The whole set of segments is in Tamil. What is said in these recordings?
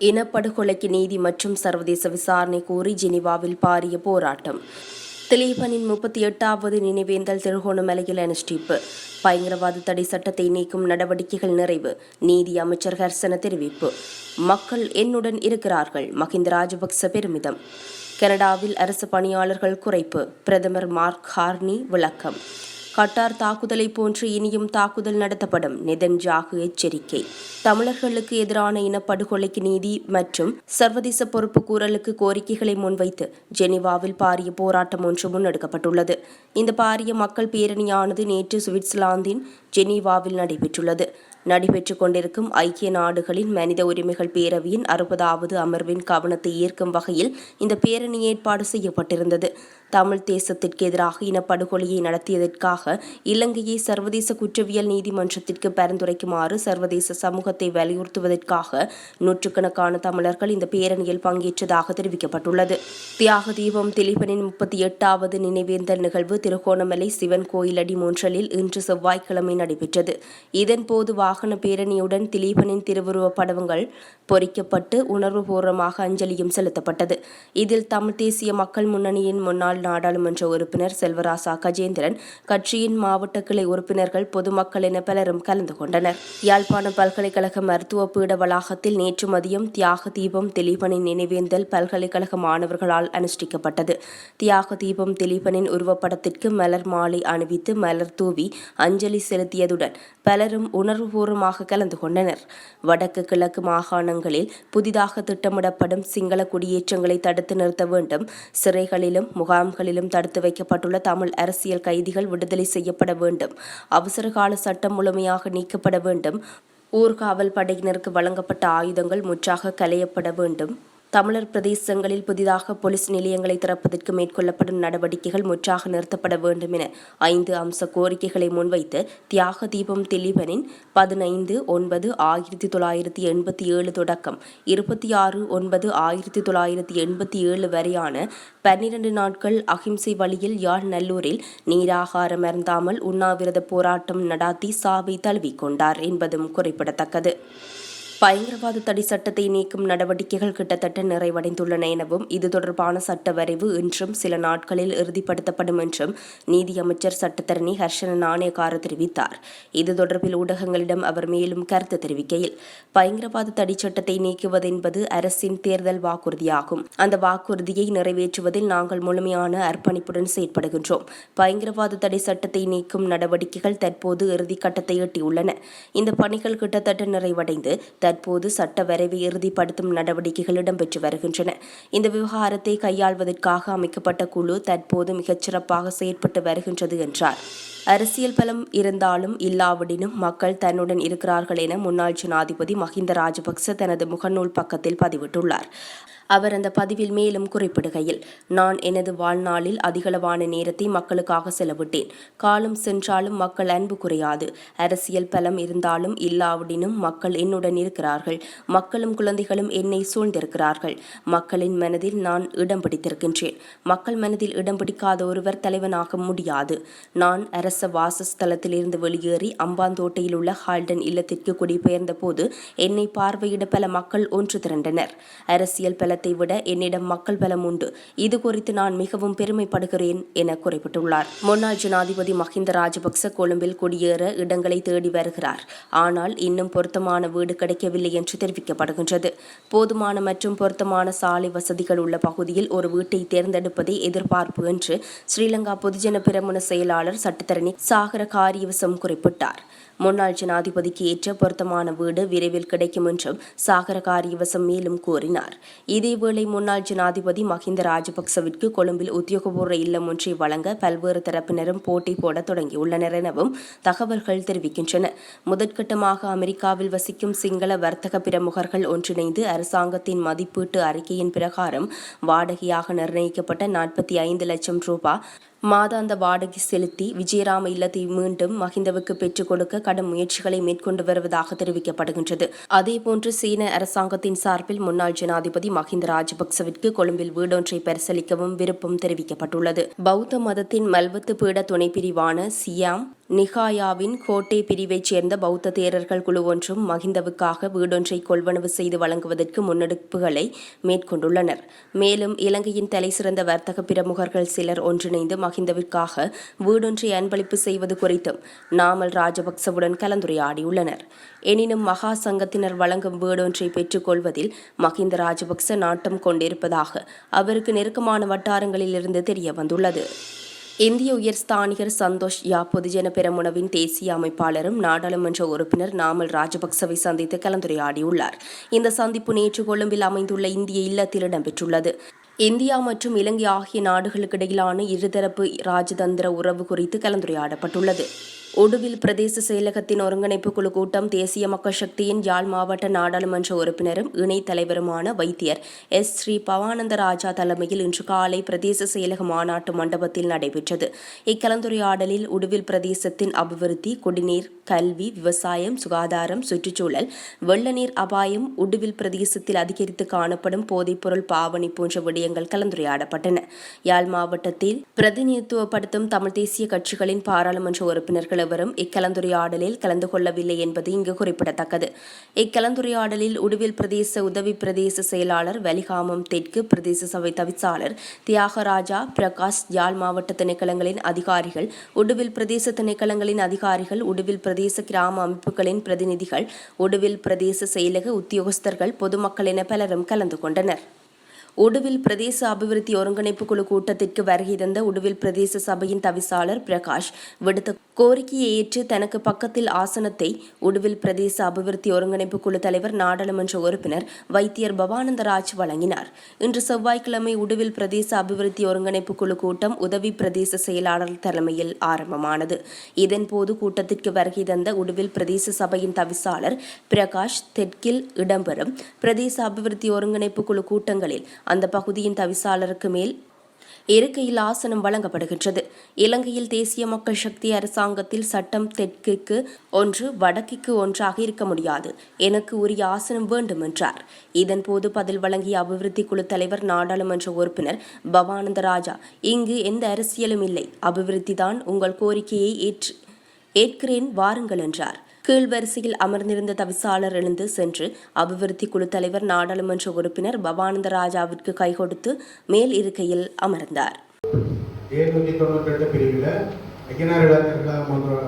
இனப்படுகொலைக்கு நீதி மற்றும் சர்வதேச விசாரணை கோரி ஜெனீவாவில் பாரிய போராட்டம். திலீபனின் முப்பத்தி எட்டாவது நினைவேந்தல் திருகோணமலையில் அனுஷ்டிப்பு. பயங்கரவாத தடை சட்டத்தை நீக்கும் நடவடிக்கைகள் நிறைவு நீதி அமைச்சர் ஹர்சன தெரிவிப்பு. மக்கள் என்னுடன் இருக்கிறார்கள் மஹிந்த ராஜபக்ச பெருமிதம். கனடாவில் அரசு பணியாளர்கள் குறைப்பு பிரதமர் மார்க் ஹார்னி விளக்கம். கட்டார் தாக்குதலை போன்று இனியும் தாக்குதல் நடத்தப்படும். நெதன்ஜாகு எச்சரிக்கை. தமிழர்களுக்கு எதிரான இனப்படுகொலைக்கு நீதி மற்றும் சர்வதேச பொறுப்பு கூறலுக்கு கோரிக்கைகளை முன்வைத்து ஜெனீவாவில் பாரிய போராட்டம் ஒன்று முன்னெடுக்கப்பட்டுள்ளது. இந்த பாரிய மக்கள் பேரணியானது நேற்று சுவிட்சர்லாந்தின் ஜெனீவாவில் நடைபெற்றுள்ளது. நடைபெற்றுக் கொண்டிருக்கும் ஐக்கிய நாடுகளின் மனித உரிமைகள் பேரவையின் அறுபதாவது அமர்வின் கவனத்தை ஈர்க்கும் வகையில் இந்த பேரணி ஏற்பாடு செய்யப்பட்டிருந்தது. தமிழ் தேசத்திற்கு எதிராக இனப்படுகொலையை நடத்தியதற்காக இலங்கையை சர்வதேச குற்றவியல் நீதிமன்றத்திற்கு பரிந்துரைக்குமாறு சர்வதேச சமூகத்தை வலியுறுத்துவதற்காக நூற்றுக்கணக்கான தமிழர்கள் இந்த பேரணியில் பங்கேற்றதாக தெரிவிக்கப்பட்டுள்ளது. தியாக தீபம் திலீபனின் முப்பத்தி எட்டாவது நினைவேந்தல் நிகழ்வு திருகோணமலை சிவன் கோயில் அடி மூன்றலில் இன்று செவ்வாய்க்கிழமை நடைபெற்றது. இதன்போது வாகன பேரணியுடன் திலீபனின் திருவுருவப் படங்கள் பொறிக்கப்பட்டு உணர்வுபூர்வமாக அஞ்சலியும் செலுத்தப்பட்டது. இதில் தமிழ் தேசிய மக்கள் முன்னணியின் முன்னாள் நாடாளுமன்ற உறுப்பினர் செல்வராசா கஜேந்திரன் கட்சியின் மாவட்ட கிளை உறுப்பினர்கள் பொதுமக்கள் என பலரும் கலந்து கொண்டனர். யாழ்ப்பாணம் பல்கலைக்கழக மருத்துவ பீட வளாகத்தில் நேற்று மதியம் தியாக தீபம் திலீபனின் நினைவேந்தல் பல்கலைக்கழக மாணவர்களால் அனுஷ்டிக்கப்பட்டது. தியாக தீபம் திலீபனின் உருவப்படத்திற்கு மலர் மாலை அணிவித்து மலர் தூவி அஞ்சலி செலுத்தியதுடன் பலரும் உணர்வுபூர்வமாக கலந்து கொண்டனர். வடக்கு கிழக்கு மாகாணங்களில் புதிதாக திட்டமிடப்படும் சிங்கள குடியேற்றங்களை தடுத்து நிறுத்த வேண்டும். சிறைகளிலும் முகாம்களிலும் தடுத்து வைக்கப்பட்டுள்ள தமிழ் அரசியல் கைதிகள் விடுதலை செய்யப்பட வேண்டும். அவசரகால சட்டம் முழுமையாக நீக்கப்பட வேண்டும். ஊர்காவல் படையினருக்கு வழங்கப்பட்ட ஆயுதங்கள் முற்றாக களையப்பட வேண்டும். தமிழர் பிரதேசங்களில் புதிதாக போலீஸ் நிலையங்களை திறப்பதற்கு மேற்கொள்ளப்படும் நடவடிக்கைகள் முற்றாக நிறுத்தப்பட வேண்டும் என ஐந்து அம்ச கோரிக்கைகளை முன்வைத்து தியாக தீபம் திலீபனின் பதினைந்து ஒன்பது ஆயிரத்தி தொள்ளாயிரத்தி எண்பத்தி ஏழு தொடக்கம் இருபத்தி ஆறு ஒன்பது ஆயிரத்தி தொள்ளாயிரத்தி எண்பத்தி ஏழு வரையான பன்னிரண்டு நாட்கள் அகிம்சை வழியில் யாழ் நல்லூரில் நீராகாரம் அருந்தாமல் உண்ணாவிரத போராட்டம் நடாத்தி சாவை தழுவிக்கொண்டார் என்பதும் குறிப்பிடத்தக்கது. பயங்கரவாத தடை சட்டத்தை நீக்கும் நடவடிக்கைகள் கிட்டத்தட்ட நிறைவடைந்துள்ளன எனவும் இது தொடர்பான சட்ட வரைவு இன்றும் சில நாட்களில் இறுதிப்படுத்தப்படும் என்றும் நீதியமைச்சர் சட்டத்தரணி ஹர்ஷன நாணயக்கார தெரிவித்தார். இது தொடர்பில் ஊடகங்களிடம் அவர் மேலும் கருத்து தெரிவிக்கையில் பயங்கரவாத தடை சட்டத்தை நீக்குவது என்பது அரசின் தேர்தல் வாக்குறுதியாகும். அந்த வாக்குறுதியை நிறைவேற்றுவதில் நாங்கள் முழுமையான அர்ப்பணிப்புடன் செயற்படுகின்றோம். பயங்கரவாத தடை சட்டத்தை நீக்கும் நடவடிக்கைகள் தற்போது இறுதிக்கட்டத்தை எட்டியுள்ளன. இந்த பணிகள் கிட்டத்தட்ட நிறைவடைந்து தற்போது சட்ட வரைவை இறுதிப்படுத்தும் நடவடிக்கைகள் இடம்பெற்று வருகின்றன. இந்த விவகாரத்தை கையாள்வதற்காக அமைக்கப்பட்ட குழு தற்போது மிகச்சிறப்பாக செயற்பட்டு வருகின்றது என்றார். அரசியல் பலம் இருந்தாலும் இல்லாவிடினும் மக்கள் தன்னுடன் இருக்கிறார்கள் என முன்னாள் ஜனாதிபதி மஹிந்த ராஜபக்ச தனது முகநூல் பக்கத்தில் பதிவிட்டுள்ளார். அவர் அந்த பதிவில் மேலும் குறிப்பிடுகையில் நான் எனது வாழ்நாளில் அதிகளவான நேரத்தை மக்களுக்காக செலவிட்டேன். காலம் சென்றாலும் மக்கள் அன்பு குறையாது. அரசியல் பலம் இருந்தாலும் இல்லாவிடினும் மக்கள் என்னுடன் இருக்கிறார்கள். மக்களும் குழந்தைகளும் என்னை சூழ்ந்திருக்கிறார்கள். மக்களின் மனதில் நான் இடம் பிடித்திருக்கின்றேன். மக்கள் மனதில் இடம் பிடிக்காத ஒருவர் தலைவனாக முடியாது. நான் அரச வாசஸ்தலத்திலிருந்து வெளியேறி அம்பாந்தோட்டையில் உள்ள ஹால்டன் இல்லத்திற்கு குடிபெயர்ந்த போது என்னை பார்வையிட பல மக்கள் ஒன்று திரண்டனர். அரசியல் பலத்தை விட என்னிடம் மக்கள் பலம் உண்டு. இது குறித்து நான் மிகவும் பெருமைப்படுகிறேன் என குறிப்பிட்டுள்ளார். முன்னாள் ஜனாதிபதி மஹிந்த ராஜபக்ச கொழும்பில் குடியேற இடங்களை தேடி வருகிறார். ஆனால் இன்னும் பொருத்தமான வீடு கிடைக்கவில்லை என்று தெரிவிக்கப்படுகின்றது. போதுமான மற்றும் பொருத்தமான சாலை வசதிகள் உள்ள பகுதியில் ஒரு வீட்டை தேர்ந்தெடுப்பதே எதிர்பார்ப்பு என்று ஸ்ரீலங்கா பொதுஜன பிரமுன செயலாளர் சட்டத்தரணி சாகர காரியவசம் குறிப்பிட்டார். முன்னாள் ஜனாதிபதிக்கு ஏற்ற பொருத்தமான வீடு விரைவில் கிடைக்கும் என்றும் சாகர காரியவசம் மேலும் கூறினார். இதேவேளை முன்னாள் ஜனாதிபதி மஹிந்த ராஜபக்சவிற்கு கொழும்பில் உத்தியோகபூர்வ இல்லம் ஒன்றை வழங்க பல்வேறு தரப்பினரும் போட்டி போட தொடங்கியுள்ளனர் எனவும் தகவல்கள் தெரிவிக்கின்றன. முதற்கட்டமாக அமெரிக்காவில் வசிக்கும் சிங்கள வர்த்தக பிரமுகர்கள் ஒன்றிணைந்து அரசாங்கத்தின் மதிப்பீட்டு அறிக்கையின் பிரகாரம் வாடகையாக நிர்ணயிக்கப்பட்ட நாற்பத்தி ஐந்து லட்சம் ரூபாய் மாதாந்த வாடகை செலுத்தி விஜயராம இல்லத்தை மீண்டும் மஹிந்தவுக்கு பெற்றுக் கொடுக்க கடும் முயற்சிகளை மேற்கொண்டு வருவதாக தெரிவிக்கப்படுகின்றது. அதேபோன்று சீன அரசாங்கத்தின் சார்பில் முன்னாள் ஜனாதிபதி மஹிந்த ராஜபக்சவிற்கு கொழும்பில் வீடொன்றை பரிசீலிக்கவும் விருப்பம் தெரிவிக்கப்பட்டுள்ளது. பௌத்த மதத்தின் மல்வத்து பீட துணைப்பிரிவான சியாம் நிகாயாவின் கோட்டை பிரிவைச் சேர்ந்த பௌத்த தேரர்கள் குழு ஒன்றும் மகிந்தவுக்காக வீடொன்றை கொள்வனவு செய்து வழங்குவதற்கு முன்னெடுப்புகளை மேற்கொண்டுள்ளனர். மேலும் இலங்கையின் தலைசிறந்த வர்த்தக பிரமுகர்கள் சிலர் ஒன்றிணைந்து மகிந்தவிற்காக வீடொன்றை அன்பளிப்பு செய்வது குறித்தும் நாமல் ராஜபக்சவுடன் கலந்துரையாடியுள்ளனர். எனினும் மகா சங்கத்தினர் வழங்கும் வீடொன்றை பெற்றுக்கொள்வதில் மகிந்த ராஜபக்ச நாட்டம் கொண்டிருப்பதாக அவருக்கு நெருக்கமான வட்டாரங்களிலிருந்து தெரிய வந்துள்ளது இந்திய உயர் ஸ்தானிகர் சந்தோஷ் யா பொதுஜன பெரமுனவின் தேசிய அமைப்பாளரும் நாடாளுமன்ற உறுப்பினர் நாமல் ராஜபக்சவை சந்தித்து கலந்துரையாடியுள்ளார். இந்த சந்திப்பு நேற்று கொழும்பில் அமைந்துள்ள இந்திய இல்லத்தில் இடம்பெற்றுள்ளது. இந்தியா மற்றும் இலங்கை ஆகிய நாடுகளுக்கிடையிலான இருதரப்பு ராஜதந்திர உறவு குறித்து கலந்துரையாடப்பட்டுள்ளது. உடுவில் பிரதேச செயலகத்தின் ஒருங்கிணைப்பு குழு கூட்டம் தேசிய மக்கள் சக்தியின் யாழ் மாவட்ட நாடாளுமன்ற உறுப்பினரும் இணைத் தலைவருமான வைத்தியர் எஸ். ஸ்ரீ. பவானந்த ராஜா தலைமையில் இன்று காலை பிரதேச செயலக மாநாட்டு மண்டபத்தில் நடைபெற்றது. இக்கலந்துரையாடலில் உடுவில் பிரதேசத்தின் அபிவிருத்தி குடிநீர் கல்வி விவசாயம் சுகாதாரம் சுற்றுச்சூழல் வெள்ளநீர் அபாயம் உடுவில் பிரதேசத்தில் அதிகரித்து காணப்படும் போதைப்பொருள் பாவனை போன்ற விடயங்கள் கலந்துரையாடப்பட்டன. யாழ் மாவட்டத்தில் பிரதிநிதித்துவப்படுத்தும் தமிழ் தேசிய கட்சிகளின் பாராளுமன்ற உறுப்பினர்கள் எவரும் இக்கலந்துரையாடலில் கலந்து கொள்ளவில்லை என்பது இங்கு குறிப்பிடத்தக்கது. இக்கலந்துரையாடலில் உடுவில் பிரதேச உதவி பிரதேச செயலாளர் வலிகாமம் தெற்கு பிரதேச சபை தவிசாளர் தியாகராஜா பிரகாஷ் யாழ் மாவட்ட திணைக்களங்களின் அதிகாரிகள் உடுவில் பிரதேச திணைக்களங்களின் அதிகாரிகள் உடுவில் பிரதேச கிராம அமைப்புகளின் பிரதிநிதிகள் உடுவில் பிரதேச செயலக உத்தியோகஸ்தர்கள் பொதுமக்கள் என பலரும் கலந்து கொண்டனர். உடுவில் பிரதேச அபிவிருத்தி ஒருங்கிணைப்பு குழு கூட்டத்திற்கு வருகை தந்த உடுவில் பிரதேச சபையின் தவிசாளர் பிரகாஷ் விடுத்த கோரிக்கையை ஏற்று தனக்கு பக்கத்தில் ஆசனத்தை உடுவில் பிரதேச அபிவிருத்தி ஒருங்கிணைப்பு குழு தலைவர் நாடாளுமன்ற உறுப்பினர் வைத்தியர் பவானந்தராஜ் வழங்கினார். இன்று செவ்வாய்க்கிழமை உடுவில் பிரதேச அபிவிருத்தி ஒருங்கிணைப்பு குழு கூட்டம் உதவி பிரதேச செயலாளர் தலைமையில் ஆரம்பமானது. இதன்போது கூட்டத்திற்கு வருகை தந்த உடுவில் பிரதேச சபையின் தவிசாளர் பிரகாஷ் தெற்கில் இடம்பெறும் பிரதேச அபிவிருத்தி ஒருங்கிணைப்பு குழு கூட்டங்களில் அந்த பகுதியின் தவிசாளருக்கு மேல் இருக்கையில் ஆசனம் வழங்கப்படுகின்றது. இலங்கையில் தேசிய மக்கள் சக்தி அரசாங்கத்தில் சட்டம் தெற்கிற்கு ஒன்று வடக்கிற்கு ஒன்றாக இருக்க முடியாது. எனக்கு உரிய ஆசனம் வேண்டும் என்றார். இதன்போது பதில் வழங்கிய அபிவிருத்தி குழு தலைவர் நாடாளுமன்ற உறுப்பினர் பவானந்த ராஜா இங்கு எந்த அரசியலும் இல்லை. அபிவிருத்தி தான் உங்கள் கோரிக்கையை ஏற்று ஏற்கிறேன் வாருங்கள் என்றார். கீழ்வரிசையில் அமர்ந்திருந்த தவிசாளர் எழுந்து சென்று அபிவிருத்தி குழு தலைவர் நாடாளுமன்ற உறுப்பினர் பவானந்த ராஜாவிற்கு கை கொடுத்து மேல் இருக்கையில் அமர்ந்தார். ஏழ்நூற்றி தொண்ணூற்றி ரெண்டு பிரிவில் ஐயனார்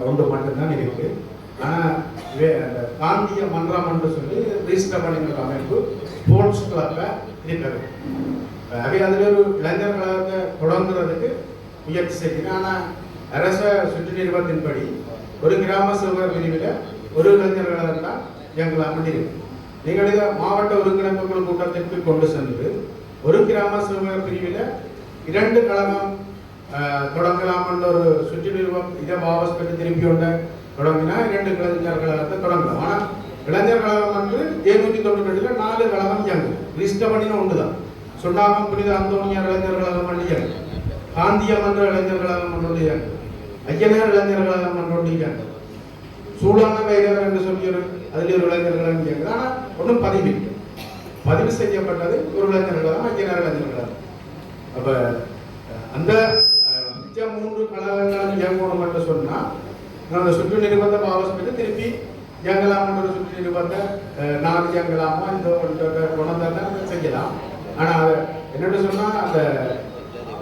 ஒன்று மட்டும்தான் இருக்கு. ஆனால் காந்திய மன்றம் என்று சொல்லி பண்ணிக்கிற அமைப்பு ஸ்போர்ட்ஸ் இருக்கிறது அவை அதில் ஒரு தொடங்குறதுக்கு முயற்சி செய்கிறேன் ஆனால் அரச சுற்று நிறுவனத்தின்படி ஒரு கிராம சபை பிரிவில் ஒரு இளைஞர் கழகம் தான் இயங்கலாம் இருக்கு நீங்கள் மாவட்ட ஒருங்கிணைப்பு குழு கூட்டத்திற்கு கொண்டு சென்று ஒரு கிராம சபை பிரிவில் இரண்டு கழகம் தொடங்கலாம் என்ற ஒரு சுற்று இதை வாபஸ் பெற்று திருப்பி கொண்ட தொடங்கினா இரண்டு இளைஞர் கழகத்தை தொடங்கலாம். ஆனால் இளைஞர் கழகம் என்று எழுநூற்றி தொண்ணூற்றி ரெண்டுல நாலு கழகம் இயங்கும். ரிஜிஸ்டர் ஒன்று தான் சுண்ணாகம் புனித அந்தோனியார் இளைஞர் கழகம் பண்ணி இயங்கும். காந்தியம் என்ற இளைஞர் கழகம் ஒன்று இயங்கும். ஐயனார் இளைஞர் கழகம் ஒன்று இயங்கும் சூடான வைரவர் என்று சொல்லி ஒரு அதில் ஒரு இளைஞர் கழகம் ஆனால் ஒன்றும் பதிவு இல்லை. பதிவு செய்யப்பட்டது ஒரு இளைஞர் கழகம் ஐயனார் இளைஞர்களாக கழகம் அப்ப அந்த மிச்சம் மிச்ச மூன்று கழகங்களும் இயங்கணும் என்று சொன்னால் அந்த சுற்று நிறுவனத்தை ஆலோசனை திருப்பி இயங்கலாம் சுற்று நிறுவனத்தை அஹ், நான் இயங்கலாமா இந்த குணத்தை செய்யலாம். ஆனால் அதை என்னன்னு சொன்னால் அந்த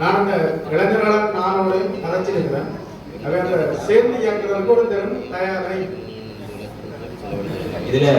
நான் அந்த இளைஞர்களும் நானோடையும் கதைச்சிருக்கிறேன். அவை அந்த சேர்ந்து இயங்குறதுக்கு ஒரு திறன் தயாரை இதுல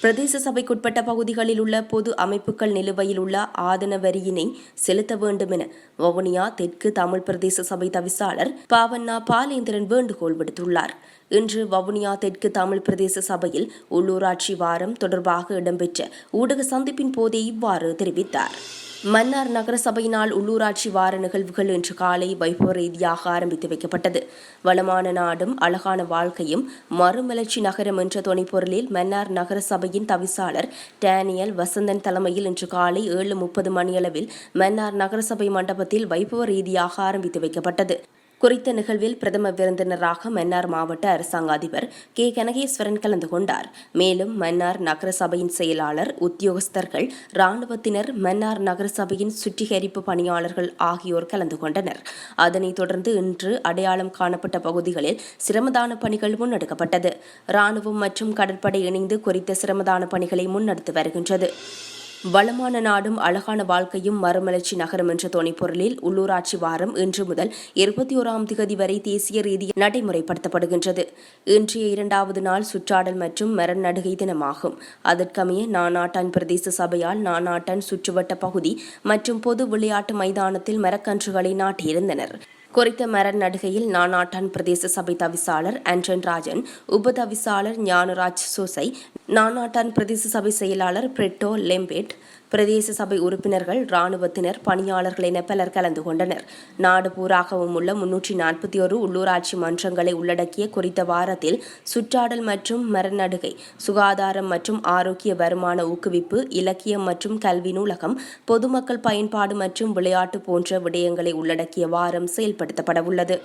பிரதேச சபைக்குட்பட்ட பகுதிகளில் உள்ள பொது அமைப்புகள் நிலுவையில் உள்ள ஆதன வரியினை செலுத்த வேண்டும் என வவுனியா தெற்கு தமிழ் பிரதேச சபை தவிசாளர் பாவண்ணா பாலேந்திரன் வேண்டுகோள் விடுத்துள்ளார். இன்று வவுனியா தெற்கு தமிழ் பிரதேச சபையில் உள்ளூராட்சி வாரம் தொடர்பாக இடம்பெற்ற ஊடக சந்திப்பின் போதே இவ்வாறு தெரிவித்தார். மன்னார் நகரசபையினால் உள்ளூராட்சி வார நிகழ்வுகள் இன்று காலை வைபவ ரீதியாக ஆரம்பித்து வைக்கப்பட்டது. வளமான நாடும் அழகான வாழ்க்கையும் மறுமலர்ச்சி நகரம் என்ற துணைப்பொருளில் மன்னார் நகரசபையின் தவிசாளர் டேனியல் வசந்தன் தலைமையில் இன்று காலை ஏழு முப்பது மணியளவில் மன்னார் நகரசபை மண்டபத்தில் வைபவ ரீதியாக ஆரம்பித்து வைக்கப்பட்டது. குறித்த நிகழ்வில் பிரதம விருந்தினராக மன்னார் மாவட்ட அரசாங்க அதிபர் கே. கனகேஸ்வரன் கலந்து கொண்டார். மேலும் மன்னார் நகரசபையின் செயலாளர் உத்தியோகஸ்தர்கள் ராணுவத்தினர் மன்னார் நகரசபையின் சுற்றிகரிப்பு சுத்திகரிப்பு பணியாளர்கள் ஆகியோர் கலந்து கொண்டனர். அதனைத் தொடர்ந்து இன்று அடையாளம் காணப்பட்ட பகுதிகளில் சிரமதான பணிகள் முன்னெடுக்கப்பட்டது. ராணுவம் மற்றும் கடற்படை இணைந்து குறித்த சிரமதான பணிகளை முன்னெடுத்து வருகின்றது. வளமான நாடும் அழகான வாழ்க்கையும் மறுமலர்ச்சி நகரம் என்ற துணைப்பொருளில் உள்ளூராட்சி வாரம் இன்று முதல் இருபத்தி ஓராம் திகதி வரை தேசிய ரீதியில் நடைமுறைப்படுத்தப்படுகின்றது. இன்றைய இரண்டாவது நாள் சுற்றாடல் மற்றும் மரநடுகை நடுகை தினமாகும். அதற்கமைய நானாட்டான் பிரதேச சபையால் நானாட்டான் சுற்றுவட்ட பகுதி மற்றும் பொது விளையாட்டு மைதானத்தில் மரக்கன்றுகளை நாட்டியிருந்தனர். குறித்த மரன் நடுகையில் நானாட்டான் பிரதேச சபை தவிசாளர் ஆண்டன் ராஜன் உப தவிசாளர் ஞானராஜ் சோசை நானாட்டான் பிரதேச சபை செயலாளர் பிரெட்டோ லெம்பேட் பிரதேச சபை உறுப்பினர்கள் ராணுவத்தினர் பணியாளர்கள் என பலர் கலந்து கொண்டனர். நாடு பூராகவும் உள்ள முன்னூற்றி நாற்பத்தி ஒரு உள்ளூராட்சி மன்றங்களை உள்ளடக்கிய குறித்த வாரத்தில் சுற்றாடல் மற்றும் மரநடுகை சுகாதாரம் மற்றும் ஆரோக்கிய வருமான ஊக்குவிப்பு இலக்கியம் மற்றும் கல்வி நூலகம் பொதுமக்கள் பயன்பாடு மற்றும் விளையாட்டு போன்ற விடயங்களை உள்ளடக்கிய வாரம் செயல்படுத்தப்படவுள்ளது.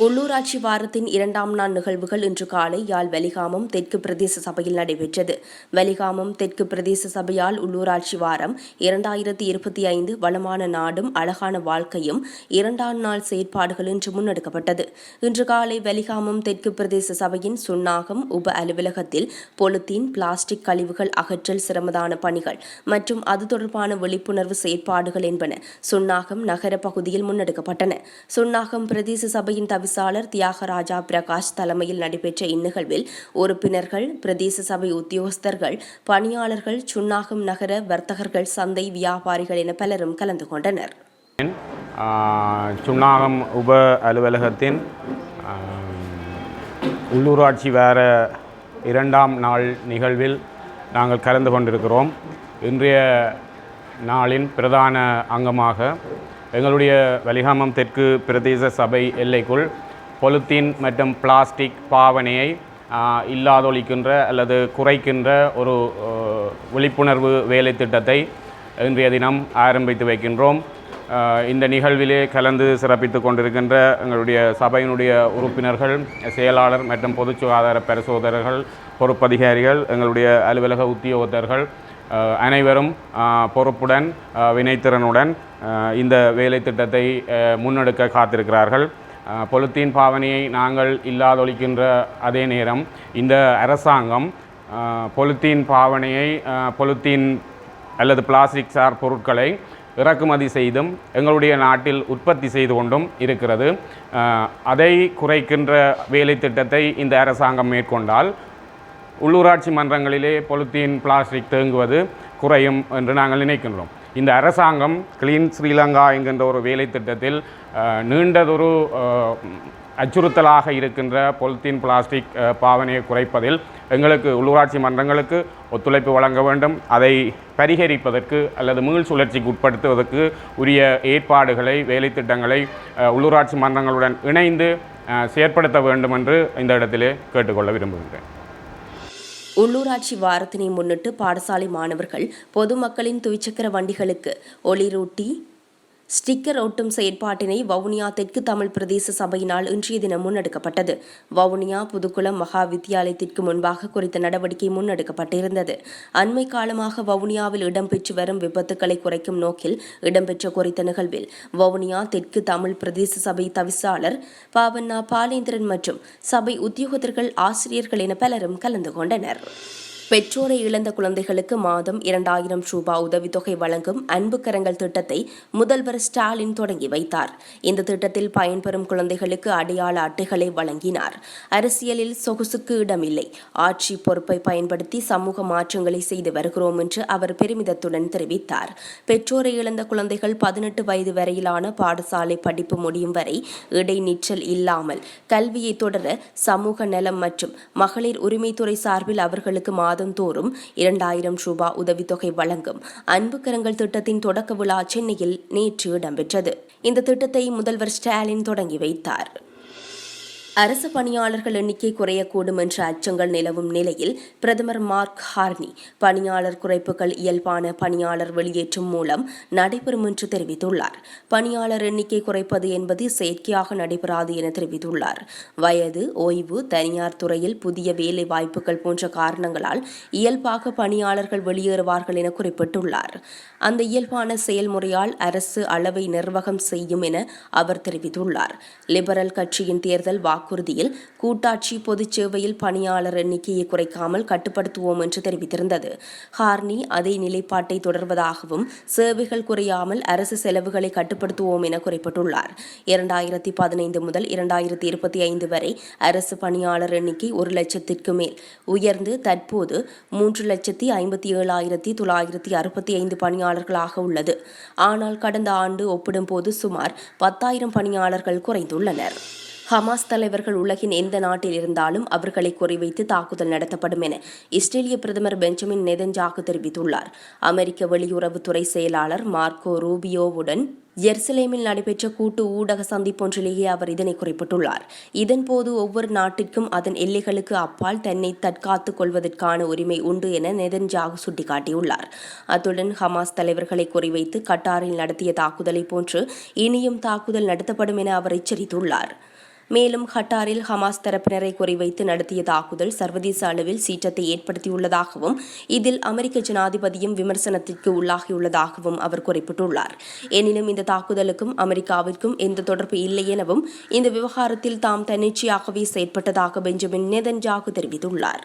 உள்ளூராட்சி வாரத்தின் இரண்டாம் நாள் நிகழ்வுகள் இன்று காலை யாழ் வெலிகாமம் தெற்கு பிரதேச சபையில் நடைபெற்றது. வலிகாமம் தெற்கு பிரதேச சபையால் உள்ளூராட்சி வாரம் இரண்டாயிரத்தி இருபத்தி ஐந்து வளமான நாடும் அழகான வாழ்க்கையும் இரண்டாம் நாள் செயற்பாடுகள் இன்று முன்னெடுக்கப்பட்டது. இன்று காலை வலிகாமம் தெற்கு பிரதேச சபையின் சுன்னாகம் உப அலுவலகத்தில் பொலித்தீன் பிளாஸ்டிக் கழிவுகள் அகற்றல் சிரமதான பணிகள் மற்றும் அது தொடர்பான விழிப்புணர்வு செயற்பாடுகள் என்பன சுன்னாகம் நகர பகுதியில் முன்னெடுக்கப்பட்டன. சுன்னாகம் பிரதேச சபையின் தவிசாளர் தியாகராஜா பிரகாஷ் தலைமையில் நடைபெற்ற இந்நிகழ்வில் உறுப்பினர்கள் பிரதேச சபை உத்தியோகஸ்தர்கள் பணியாளர்கள் சுன்னாகம் நகர வர்த்தகர்கள் சந்தை வியாபாரிகள் என பலரும் கலந்து கொண்டனர். சுன்னாகம் உப அலுவலகத்தின் உள்ளூராட்சி வேற இரண்டாம் நாள் நிகழ்வில் நாங்கள் கலந்து கொண்டிருக்கிறோம். இன்றைய நாளின் பிரதான அங்கமாக எங்களுடைய வலிகாமம் தெற்கு பிரதேச சபை எல்லைக்குள் பொலித்தீன் மற்றும் பிளாஸ்டிக் பாவனையை இல்லாதொழிக்கின்ற அல்லது குறைக்கின்ற ஒரு விழிப்புணர்வு வேலை திட்டத்தை இன்றைய தினம் ஆரம்பித்து வைக்கின்றோம். இந்த நிகழ்விலே கலந்து சிறப்பித்து கொண்டிருக்கின்ற எங்களுடைய சபையினுடைய உறுப்பினர்கள் செயலாளர் மற்றும் பொது சுகாதார பரிசோதகர்கள் பொறுப்பதிகாரிகள் எங்களுடைய அலுவலக உத்தியோகத்தர்கள் அனைவரும் பொறுப்புடன் வினைத்திறனுடன் இந்த வேலை திட்டத்தை முன்னெடுக்க காத்திருக்கிறார்கள். பொலுத்தீன் பொலித்தீன் பாவனையை நாங்கள் இல்லாதொழிக்கின்ற அதே நேரம் இந்த அரசாங்கம் பொலுத்தீன் பொலித்தீன் பாவனையை பொலுத்தீன் பொலித்தீன் அல்லது பிளாஸ்டிக் சார் பொருட்களை இறக்குமதி செய்தும் எங்களுடைய நாட்டில் உற்பத்தி செய்து கொண்டும் இருக்கிறது. அதை குறைக்கின்ற வேலை திட்டத்தை இந்த அரசாங்கம் மேற்கொண்டால் உள்ளூராட்சி மன்றங்களிலே பொலித்தீன் பிளாஸ்டிக் தேங்குவது குறையும் என்று நாங்கள் நினைக்கின்றோம். இந்த அரசாங்கம் கிளீன் ஸ்ரீலங்கா என்கின்ற ஒரு வேலை திட்டத்தில் நீண்டதொரு அச்சுறுத்தலாக இருக்கின்ற பொலித்தீன் பிளாஸ்டிக் பாவனையை குறைப்பதில் எங்களுக்கு உள்ளூராட்சி மன்றங்களுக்கு ஒத்துழைப்பு வழங்க வேண்டும். அதை பரிகரிப்பதற்கு அல்லது மீள் சுழற்சிக்கு உட்படுத்துவதற்கு உரிய ஏற்பாடுகளை வேலை திட்டங்களை உள்ளூராட்சி மன்றங்களுடன் இணைந்து செயற்படுத்த வேண்டும் என்று இந்த இடத்திலே கேட்டுக்கொள்ள விரும்புகின்றேன். உள்ளூராட்சி வாரத்தினை முன்னிட்டு பாடசாலை மாணவர்கள் பொதுமக்களின் துவிச்சக்கர வண்டிகளுக்கு ஒளிரூட்டி ஸ்டிக்கர் ஒட்டும் செயற்பாட்டினை வவுனியா தெற்கு தமிழ் பிரதேச சபையினால் இன்றைய தினம் முன்னெடுக்கப்பட்டது. வவுனியா புதுக்குளம் மகா வித்தியாலயத்திற்கு முன்பாக குறித்த நடவடிக்கை முன்னெடுக்கப்பட்டிருந்தது. அண்மை காலமாக வவுனியாவில் இடம்பெற்று வரும் விபத்துக்களை குறைக்கும் நோக்கில் இடம்பெற்ற குறித்த நிகழ்வில் வவுனியா தெற்கு தமிழ் பிரதேச சபை தவிசாளர் பாவண்ணா பாலேந்திரன் மற்றும் சபை உத்தியோகத்தர்கள் ஆசிரியர்கள் என பலரும் கலந்து கொண்டனர். பெற்றோரை இழந்த குழந்தைகளுக்கு மாதம் இரண்டாயிரம் ரூபாய் உதவித்தொகை வழங்கும் அன்பு கரங்கள் திட்டத்தை முதல்வர் ஸ்டாலின் தொடங்கி வைத்தார். இந்த திட்டத்தில் பயன்பெறும் குழந்தைகளுக்கு அடையாள அட்டைகளை வழங்கினார். அரசியலில் சொகுசுக்கு இடமில்லை. ஆட்சி பொறுப்பை பயன்படுத்தி சமூக மாற்றங்களை செய்து வருகிறோம் என்று அவர் பெருமிதத்துடன் தெரிவித்தார். பெற்றோரை இழந்த குழந்தைகள் பதினெட்டு வயது வரையிலான பாடசாலை படிப்பு முடியும் வரை இடைநிற்றல் இல்லாமல் கல்வியை தொடர சமூக நலம் மற்றும் மகளிர் உரிமைத்துறை சார்பில் அவர்களுக்கு மாதந்தோறும் இரண்டாயிரம் ரூபாய் உதவித்தொகை வழங்கும் அன்பு கரங்கள் திட்டத்தின் தொடக்க விழா சென்னையில் நேற்று இடம்பெற்றது. இந்த திட்டத்தை முதல்வர் ஸ்டாலின் தொடங்கி வைத்தார். அரசு பணியாளர்கள் எண்ணிக்கை குறையக்கூடும் என்ற அச்சங்கள் நிலவும் நிலையில் பிரதமர் மார்க் ஹார்னி பணியாளர் குறைப்புகள் இயல்பான பணியாளர் வெளியேற்றம் மூலம் நடைபெறும் என்று தெரிவித்துள்ளார். பணியாளர் எண்ணிக்கை குறைப்பது என்பது செயற்கையாக நடைபெறாது என தெரிவித்துள்ளார். வயது ஓய்வு தனியார் துறையில் புதிய வேலை வாய்ப்புகள் போன்ற காரணங்களால் இயல்பாக பணியாளர்கள் வெளியேறுவார்கள் என குறிப்பிட்டுள்ளார். அந்த இயல்பான செயல்முறையால் அரசு அளவை நிர்வாகம் செய்யும் என அவர் தெரிவித்துள்ளார். லிபரல் கட்சியின் தேர்தல் வாக்குறுதியில் கூட்டாட்சி பொதுச் சேவையில் பணியாளர் எண்ணிக்கையை குறைக்காமல் கட்டுப்படுத்துவோம் என்று தெரிவித்திருந்தது. ஹார்னி அதே நிலைப்பாட்டை தொடர்வதாகவும் சேவைகள் குறையாமல் அரசு செலவுகளை கட்டுப்படுத்துவோம் என குறிப்பிட்டுள்ளார். இரண்டாயிரத்தி பதினைந்து முதல் இரண்டாயிரத்தி இருபத்தி ஐந்து வரை அரசு பணியாளர் எண்ணிக்கை ஒரு லட்சத்திற்கு மேல். உயர்ந்து தற்போது மூன்று லட்சத்தி ஐம்பத்தி ஏழாயிரத்தி தொள்ளாயிரத்தி அறுபத்தி ஐந்து பணியாளர்களாக உள்ளது. ஆனால் கடந்த ஆண்டு ஒப்பிடும்போது சுமார் பத்தாயிரம் பணியாளர்கள் குறைந்துள்ளனர். ஹமாஸ் தலைவர்கள் உலகின் எந்த நாட்டில் இருந்தாலும் அவர்களை குறிவைத்து தாக்குதல் நடத்தப்படும் என இஸ்ரேலிய பிரதமர் பெஞ்சமின் நெதன்ஜாகு தெரிவித்துள்ளார். அமெரிக்க வெளியுறவுத்துறை செயலாளர் மார்க்கோ ரூபியோவுடன் எர்சலேமில் நடைபெற்ற கூட்டு ஊடக சந்திப்பொன்றிலேயே அவர் இதனை குறிப்பிட்டுள்ளார். இதன்போது ஒவ்வொரு நாட்டிற்கும் அதன் எல்லைகளுக்கு அப்பால் தன்னை தற்காத்துக் கொள்வதற்கான உரிமை உண்டு என நெதன்ஜாகு சுட்டிக்காட்டியுள்ளார். அத்துடன் ஹமாஸ் தலைவர்களை குறிவைத்து கட்டாரில் நடத்திய தாக்குதலை போன்று இனியும் தாக்குதல் நடத்தப்படும் என அவர் எச்சரித்துள்ளார். மேலும் கட்டாரில் ஹமாஸ் தரப்பினரை குறிவைத்து நடத்திய தாக்குதல் சர்வதேச அளவில் சீற்றத்தை ஏற்படுத்தியுள்ளதாகவும் இதில் அமெரிக்க ஜனாதிபதியும் விமர்சனத்திற்கு உள்ளாகியுள்ளதாகவும் அவர் குறிப்பிட்டுள்ளார். எனினும் இந்த தாக்குதலுக்கும் அமெரிக்காவிற்கும் எந்த தொடர்பு இல்லை எனவும் இந்த விவகாரத்தில் தாம் தன்னிச்சையாகவே செயற்பட்டதாக பெஞ்சமின் நெதன்ஜாகு தெரிவித்துள்ளார்.